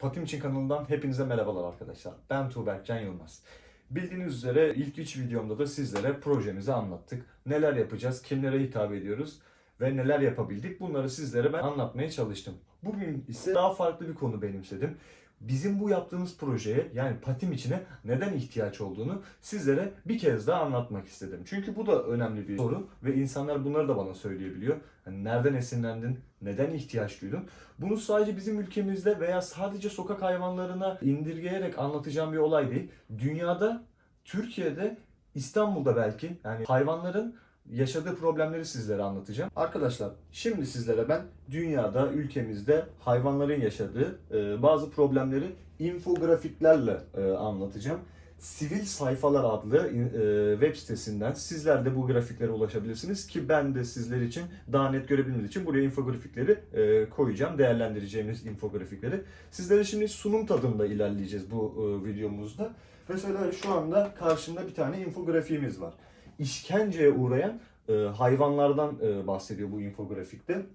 Patim için kanalından hepinize merhabalar arkadaşlar. Ben Tuğberk Can Yılmaz. Bildiğiniz üzere ilk 3 videomda da sizlere projemizi anlattık. Neler yapacağız, kimlere hitap ediyoruz ve neler yapabildik bunları sizlere ben anlatmaya çalıştım. Bugün ise daha farklı bir konu benimsedim. Bizim bu yaptığımız projeye yani patim içine neden ihtiyaç olduğunu sizlere bir kez daha anlatmak istedim. Çünkü bu da önemli bir soru ve insanlar bunları da bana söyleyebiliyor. Hani nereden esinlendin, neden ihtiyaç duydun? Bunu sadece bizim ülkemizde veya sadece sokak hayvanlarına indirgeyerek anlatacağım bir olay değil. Dünyada, Türkiye'de, İstanbul'da belki yani hayvanların yaşadığı problemleri sizlere anlatacağım. Arkadaşlar şimdi sizlere ben dünyada, ülkemizde hayvanların yaşadığı e, bazı problemleri infografiklerle e, anlatacağım. Sivil Sayfalar adlı e, web sitesinden sizler de bu grafiklere ulaşabilirsiniz ki ben de sizler için daha net görebilmeniz için buraya infografikleri e, koyacağım. Değerlendireceğimiz infografikleri. Sizlere şimdi sunum tadında ilerleyeceğiz bu e, videomuzda. Mesela şu anda karşımda bir tane infografiğimiz var. İşkenceye uğrayan e, hayvanlardan e, bahsediyor bu infografikte.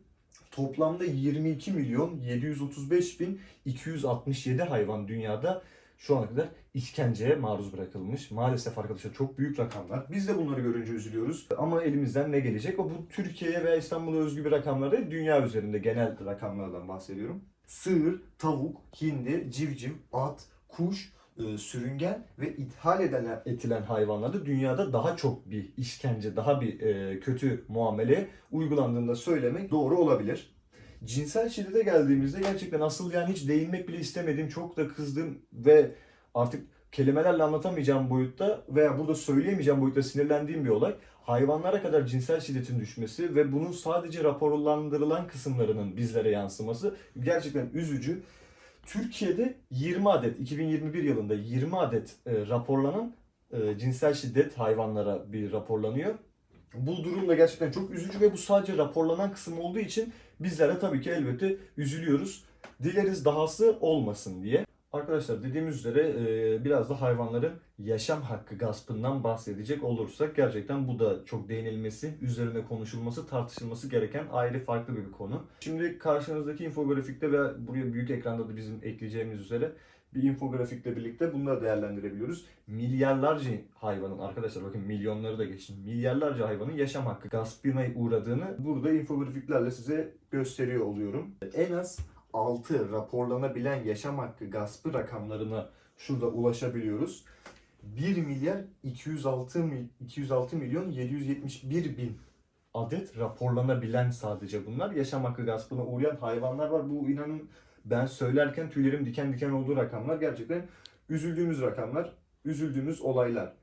Toplamda 22 milyon 735 bin 267 hayvan dünyada şu ana kadar işkenceye maruz bırakılmış. Maalesef arkadaşlar çok büyük rakamlar. Biz de bunları görünce üzülüyoruz. Ama elimizden ne gelecek? O bu Türkiye'ye veya İstanbul'a özgü bir rakamlar değil, dünya üzerinde genel rakamlardan bahsediyorum. Sığır, tavuk, hindi, civciv, at, kuş, e, sürüngen ve ithal edilen, etilen hayvanlarda dünyada daha çok bir işkence, daha bir e, kötü muamele uygulandığında söylemek doğru olabilir. Cinsel şiddete geldiğimizde gerçekten asıl yani hiç değinmek bile istemediğim, çok da kızdığım ve artık kelimelerle anlatamayacağım boyutta veya burada söyleyemeyeceğim boyutta sinirlendiğim bir olay. Hayvanlara kadar cinsel şiddetin düşmesi ve bunun sadece raporlandırılan kısımlarının bizlere yansıması gerçekten üzücü. Türkiye'de 20 adet 2021 yılında 20 adet e, raporlanan e, cinsel şiddet hayvanlara bir raporlanıyor. Bu durum da gerçekten çok üzücü ve bu sadece raporlanan kısım olduğu için bizlere tabii ki elbette üzülüyoruz. Dileriz dahası olmasın diye. Arkadaşlar dediğimiz üzere biraz da hayvanların yaşam hakkı gaspından bahsedecek olursak gerçekten bu da çok değinilmesi, üzerine konuşulması, tartışılması gereken ayrı farklı bir konu. Şimdi karşınızdaki infografikte ve buraya büyük ekranda da bizim ekleyeceğimiz üzere bir infografikle birlikte bunları değerlendirebiliyoruz. Milyarlarca hayvanın arkadaşlar bakın milyonları da geçin. Milyarlarca hayvanın yaşam hakkı gaspına uğradığını burada infografiklerle size gösteriyor oluyorum. En az 6 raporlanabilen yaşam hakkı gaspı rakamlarına şurada ulaşabiliyoruz. 1 milyar 206 mil, 206 milyon 771 bin adet raporlanabilen sadece bunlar. Yaşam hakkı gaspına uğrayan hayvanlar var. Bu inanın ben söylerken tüylerim diken diken olduğu rakamlar. Gerçekten üzüldüğümüz rakamlar, üzüldüğümüz olaylar.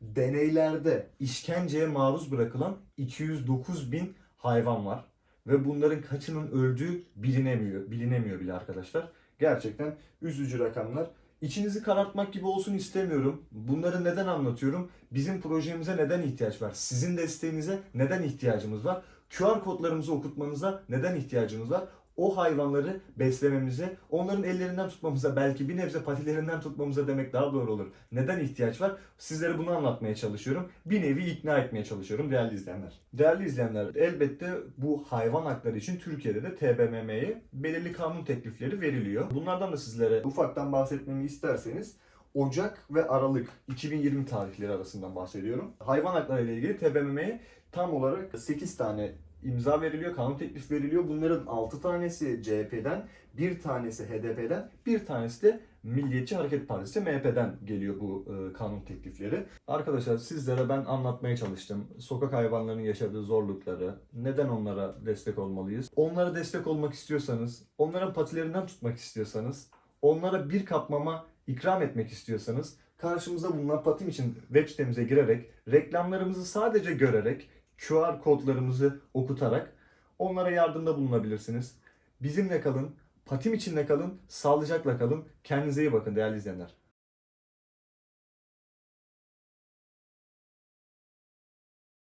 Deneylerde işkenceye maruz bırakılan 209 bin hayvan var. Ve bunların kaçının öldüğü bilinemiyor. Bilinemiyor bile arkadaşlar. Gerçekten üzücü rakamlar. İçinizi karartmak gibi olsun istemiyorum. Bunları neden anlatıyorum? Bizim projemize neden ihtiyaç var? Sizin desteğinize neden ihtiyacımız var? QR kodlarımızı okutmanıza neden ihtiyacımız var? O hayvanları beslememize, onların ellerinden tutmamıza, belki bir nebze patilerinden tutmamıza demek daha doğru olur. Neden ihtiyaç var? Sizlere bunu anlatmaya çalışıyorum. Bir nevi ikna etmeye çalışıyorum değerli izleyenler. Değerli izleyenler, elbette bu hayvan hakları için Türkiye'de de TBMM'ye belirli kanun teklifleri veriliyor. Bunlardan da sizlere ufaktan bahsetmemi isterseniz Ocak ve Aralık 2020 tarihleri arasından bahsediyorum. Hayvan hakları ile ilgili TBMM'ye tam olarak 8 tane imza veriliyor, kanun teklif veriliyor. Bunların 6 tanesi CHP'den, bir tanesi HDP'den, bir tanesi de Milliyetçi Hareket Partisi MHP'den geliyor bu e, kanun teklifleri. Arkadaşlar sizlere ben anlatmaya çalıştım. Sokak hayvanlarının yaşadığı zorlukları, neden onlara destek olmalıyız? Onlara destek olmak istiyorsanız, onların patilerinden tutmak istiyorsanız, onlara bir kap mama ikram etmek istiyorsanız karşımıza bulunan patim için web sitemize girerek, reklamlarımızı sadece görerek, QR kodlarımızı okutarak onlara yardımda bulunabilirsiniz. Bizimle kalın, patim içinde kalın, sağlıcakla kalın. Kendinize iyi bakın değerli izleyenler.